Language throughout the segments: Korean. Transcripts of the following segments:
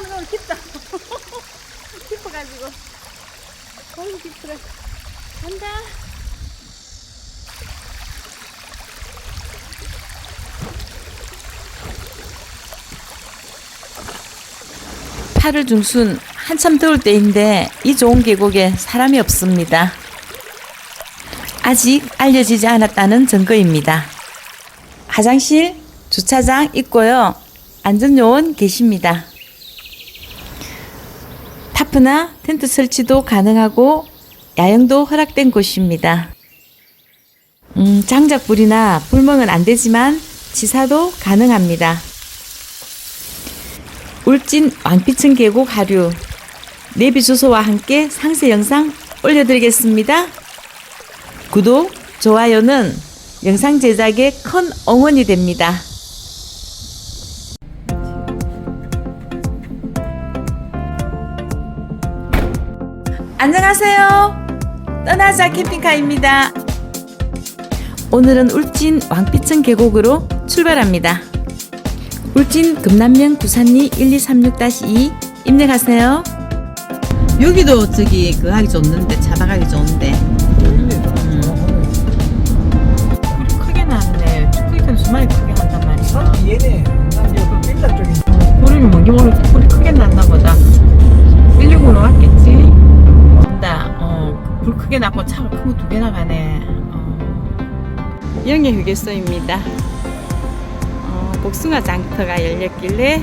오늘 너무 깊다. 깊어가지고. 어이, 깊더라. 간다. 팔월 중순 한참 더울 때인데 이 좋은 계곡에 사람이 없습니다. 아직 알려지지 않았다는 증거입니다. 화장실, 주차장 있고요. 안전요원 계십니다. 타프나 텐트 설치도 가능하고 야영도 허락된 곳입니다. 음, 장작불이나 불멍은 안 되지만 지사도 가능합니다. 울진 왕피층 계곡 하류 내비 주소와 함께 상세 영상 올려드리겠습니다. 구독, 좋아요는 영상 제작에 큰 응원이 됩니다. 안녕하세요. 떠나자 캠핑카입니다. 오늘은 울진 왕피층 계곡으로 출발합니다. 울진 금남면 구산리 1236-2 입력하세요. 여기도 저기 그 하기 좋는데 잡아가기 좋은데. 음. 크게 났네. 축구이는 수많이 크게 한단 말이야. 얘네 난 여기 빌라 쪽에 우리 뭔지 모르 불이 크게 났나 휴게소입니다. 어, 복숭아 장터가 열렸길래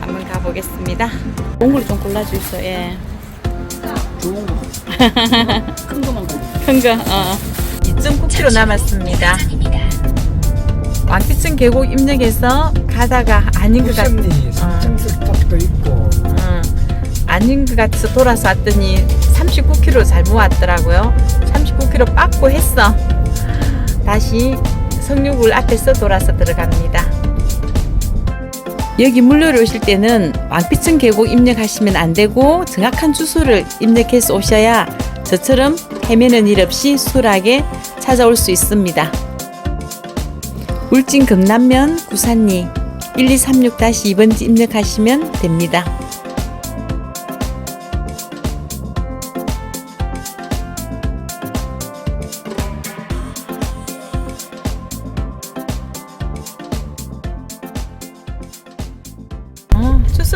한번 가보겠습니다. 몽골 좀 골라주세요. 예. 좋은 거. 큰 거만 고큰 거, 어. 2.9km 남았습니다. 왕피층 계곡 입력해서 가다가 아닌 것 같, 이 어, 삼층석탑도 있고 어, 아닌 것 같아서 돌아서 왔더니 39km 잘못 왔더라고요. 39km 빠고 했어. 다시 성육을 앞에서 돌아서 들어갑니다. 여기 물놀이 오실 때는 왕피층 계곡 입력하시면 안 되고 정확한 주소를 입력해서 오셔야 저처럼 헤매는 일 없이 수월하게 찾아올 수 있습니다. 울진 금남면 구산리 1236-2번지 입력하시면 됩니다.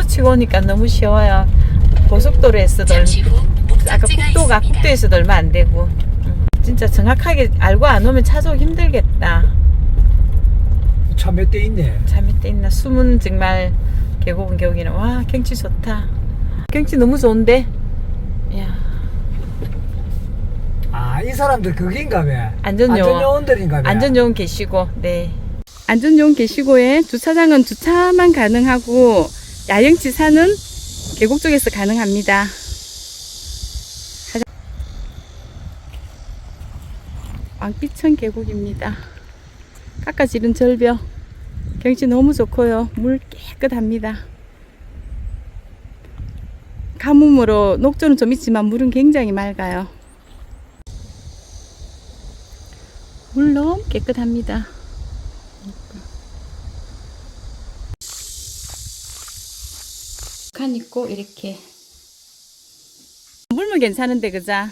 치고 오니까 너무 쉬워요. 고속도로에서도 얼- 아까 국도가 국도에서도 얼마 안 되고 음, 진짜 정확하게 알고 안 오면 찾아오기 힘들겠다. 차 몇 대 있네 잠이 때 있나 숨은 정말 계곡은 계곡이네. 와 경치 좋다. 경치 너무 좋은데. 야 아이 사람들 그긴가 봐 안전요원. 안전요원들인가 봐 안전요원 계시고 네. 안전요원 계시고에 주차장은 주차만 가능하고 야영지사는 계곡 쪽에서 가능합니다. 왕비천 계곡입니다. 깎아지른 절벽. 경치 너무 좋고요. 물 깨끗합니다. 가뭄으로 녹조는 좀 있지만 물은 굉장히 맑아요. 물 너무 깨끗합니다. 칸 있고 이렇게. 물면 괜찮은데 그자?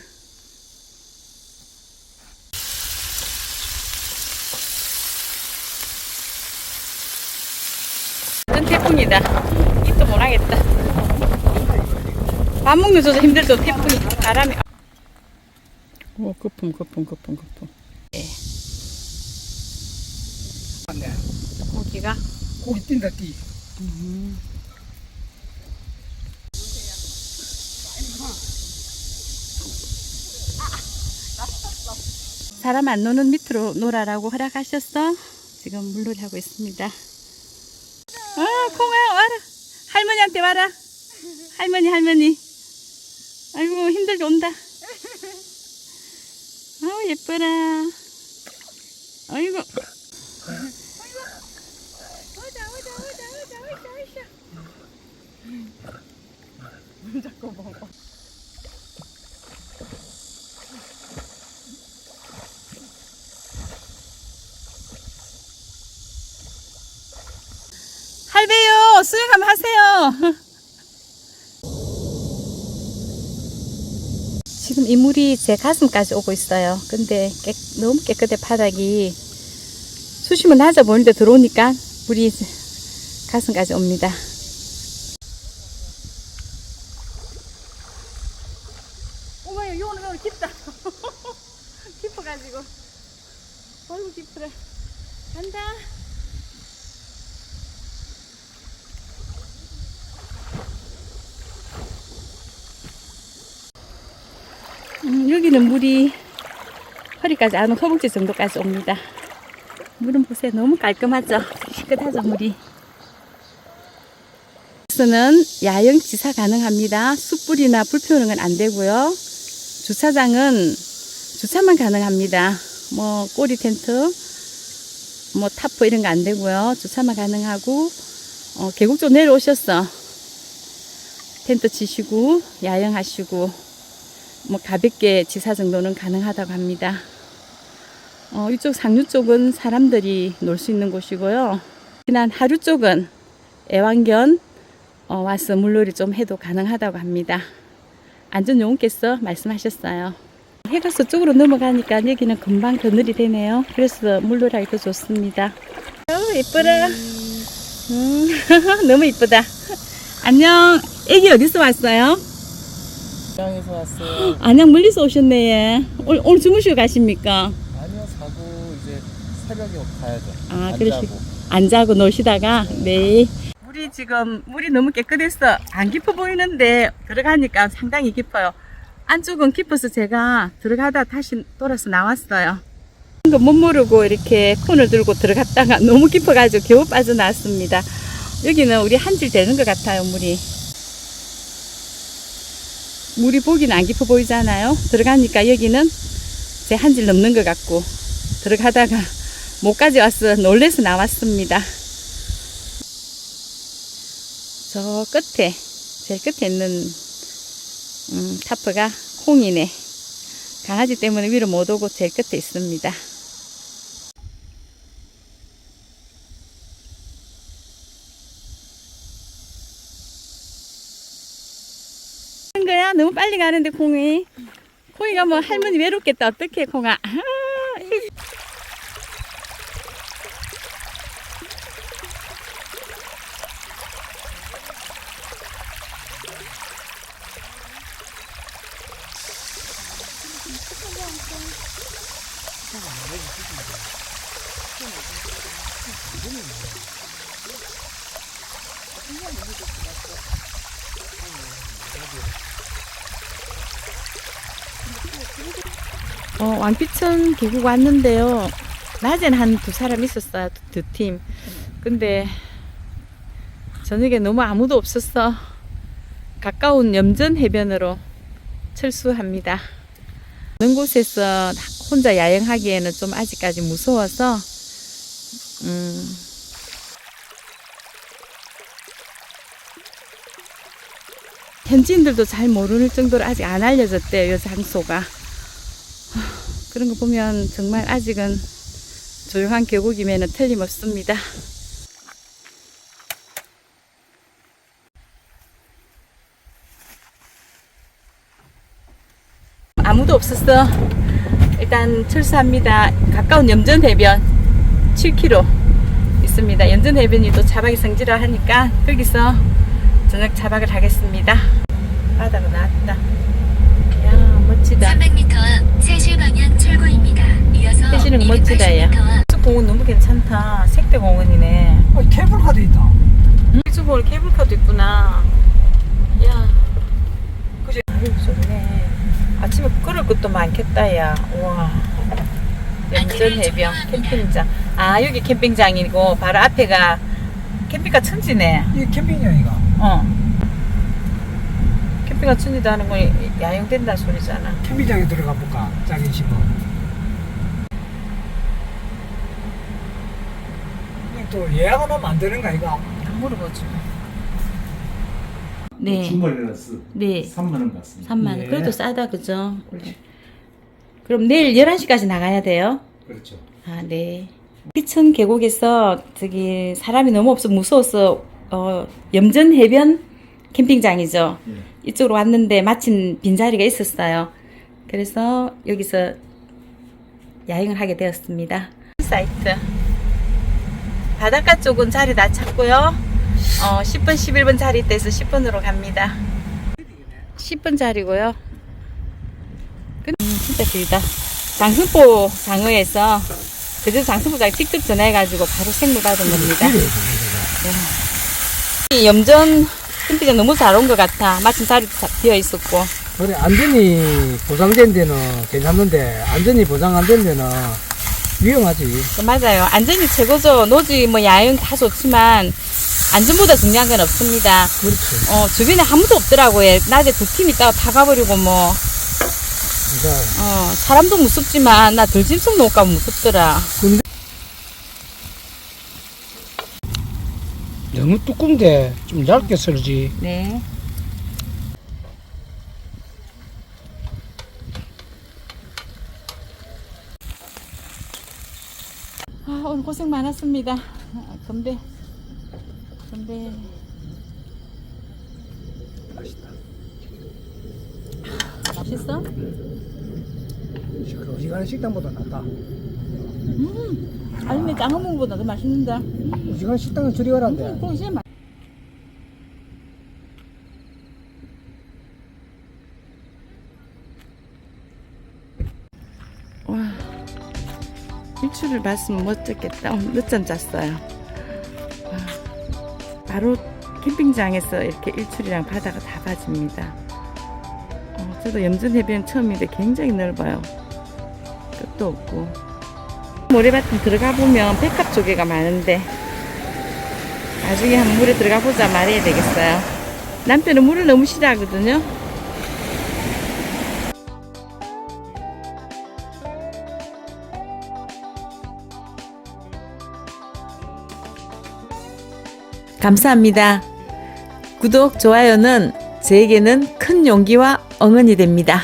태풍이다. 이또 못하겠다. 밥 먹는 저도 힘들죠 태풍이 바람이. 오 거품 거품 거품 거품. 고기가? 고기 뛴다 뛰 사람 안 노는 밑으로 놀아라고 허락하셨어. 지금 물놀이 하고 있습니다. 아, 콩아, 와라. 할머니한테 와라. 할머니, 할머니. 아이고, 힘들게 온다. 아우, 예뻐라. 아이고. 수영하면 하세요. 지금 이 물이 제 가슴까지 오고 있어요. 근데 깨, 너무 깨끗해 바닥이 수심은 낮아 보이는데 들어오니까 물이 가슴까지 옵니다. 오마야 요거는 너무 깊다. 깊어가지고. 어이구 깊으래. 간다. 여기는 물이 허리까지 안 오고 허벅지 정도까지 옵니다. 물은 보세요. 너무 깔끔하죠? 깨끗하죠, 물이. 여기서는 야영 지사 가능합니다. 숯불이나 불 피우는 건안 되고요. 주차장은 주차만 가능합니다. 뭐 꼬리 텐트, 뭐 타프 이런 거 안 되고요. 주차만 가능하고 어, 계곡 쪽 내려오셨어. 텐트 치시고 야영하시고 뭐 가볍게 지사 정도는 가능하다고 합니다. 어, 이쪽 상류 쪽은 사람들이 놀 수 있는 곳이고요. 지난 하류 쪽은 애완견 어, 와서 물놀이 좀 해도 가능하다고 합니다. 안전 요원께서 말씀하셨어요. 해가 서 쪽으로 넘어가니까 여기는 금방 그늘이 되네요. 그래서 물놀이 하기 더 좋습니다. 어, 예뻐라. 음, 너무 이쁘다. 안녕. 애기 어디서 왔어요? 고향에서 왔어요. 안녕 멀리서 오셨네. 예. 오늘, 오늘 주무시고 가십니까? 아니요, 자고 이제 새벽에 가야죠. 아, 안 그러시- 자고. 안 자고 노시다가 네. 물이 지금 물이 너무 깨끗해서 안 깊어 보이는데 들어가니까 상당히 깊어요. 안쪽은 깊어서 제가 들어가다 다시 돌아서 나왔어요. 이거 못 모르고 이렇게 콘을 들고 들어갔다가 너무 깊어가지고 겨우 빠져나왔습니다. 여기는 우리 한질 되는 것 같아요, 물이. 물이 보기는 안 깊어 보이잖아요. 들어가니까 여기는 제 한 질 넘는 것 같고 들어가다가 목까지 와서 놀래서 나왔습니다. 저 끝에, 제일 끝에 있는, 음, 타프가 콩이네. 강아지 때문에 위로 못 오고 제일 끝에 있습니다. 하는 거야? 너무 빨리 가는데 콩이. 콩이가 뭐 할머니 외롭겠다. 어떡해 콩아. 어, 왕피천 계곡 왔는데요. 낮에는 한두 사람 있었어요. 두, 두 팀. 근데 저녁에 너무 아무도 없었어. 가까운 염전 해변으로 철수합니다. 어느 곳에서 혼자 야영하기에는 좀 아직까지 무서워서 음, 현지인들도 잘 모르는 정도로 아직 안 알려졌대요. 이 장소가. 그런 거 보면 정말 아직은 조용한 계곡임에는 틀림없습니다. 아무도 없었어. 일단 철수합니다. 가까운 염전 해변 7km 있습니다. 염전 해변이 또 차박이 성지라 하니까 거기서 저녁 차박을 하겠습니다. 바다가 나왔다. 야 멋지다. 300m 앞 세실 방향 철거입니다. 이어서 세실은 멋지다, 야. 280m 앞 공원 너무 괜찮다. 색대 공원이네. 어, 케이블카도 있다. 일주볼 케이블카도 있구나. 야. 그지? 아유, 좋네. 아침에 걸을 것도 많겠다, 야. 우와. 연전 해변 캠핑장. 아, 여기 캠핑장이고, 바로 앞에가 캠핑카 천지네. 이 캠핑장이가. 어. 천지도 하는 건 야영된다는 소리잖아. 캠핑장에 들어가 볼까? 짝이 집어. 또 예약은 하면 안 되는 거 아이가? 안 물어보지. 네. 주말이라서 네. 3만 원 같습니다. 3만 원. 예. 그래도 싸다, 그죠? 그럼 내일 11시까지 나가야 돼요? 그렇죠. 아, 네. 피천 계곡에서 저기 사람이 너무 없어 무서워서 어, 염전 해변 캠핑장이죠. 예. 이쪽으로 왔는데 마침 빈자리가 있었어요. 그래서 여기서 야영을 하게 되었습니다. 사이트 바닷가 쪽은 자리 다 찼고요. 어, 10번, 11번 자리 떼서 10번으로 갑니다. 10번 자리고요. 음, 진짜 길다. 장승포 장어에서 그저 장승포장 직접 전화해가지고 바로 생물 받은 겁니다. 네. 이 염전 캠핑장 너무 잘 온 것 같아. 마침 자리도 다 비어 있었고. 그래 안전이 보장된 데는 괜찮는데 안전이 보장 안 된 데는 위험하지. 그 맞아요. 안전이 최고죠. 노지 뭐 야영 다 좋지만 안전보다 중요한 건 없습니다. 그렇지. 어, 주변에 아무도 없더라고요. 낮에 두 팀 있다가 다 가버리고 뭐, 그러니까 어, 사람도 무섭지만 나 들짐승 놓을까 무섭더라. 너무 두꺼운데 좀 얇게 썰지. 네. 아, 오늘 고생 많았습니다. 아, 건배. 건배. 맛있다. 맛있어? 그 어지간한 식당보다 낫다. 아니, 근데 장어묵보다 더 맛있는데. 어지간한 식당은 저리 진짜 맛 와, 일출을 봤으면 멋졌겠다. 오늘 늦잠 잤어요. 와, 바로 캠핑장에서 이렇게 일출이랑 바다가 다 봐집니다. 어, 저도 염전 해변 처음인데 굉장히 넓어요. 끝도 없고. 모래밭은 들어가 보면 백합 조개가 많은데 나중에 한번 물에 들어가 보자 말해야 되겠어요. 남편은 물을 너무 싫어하거든요. 감사합니다. 구독, 좋아요는 저에게는 큰 용기와 응원이 됩니다.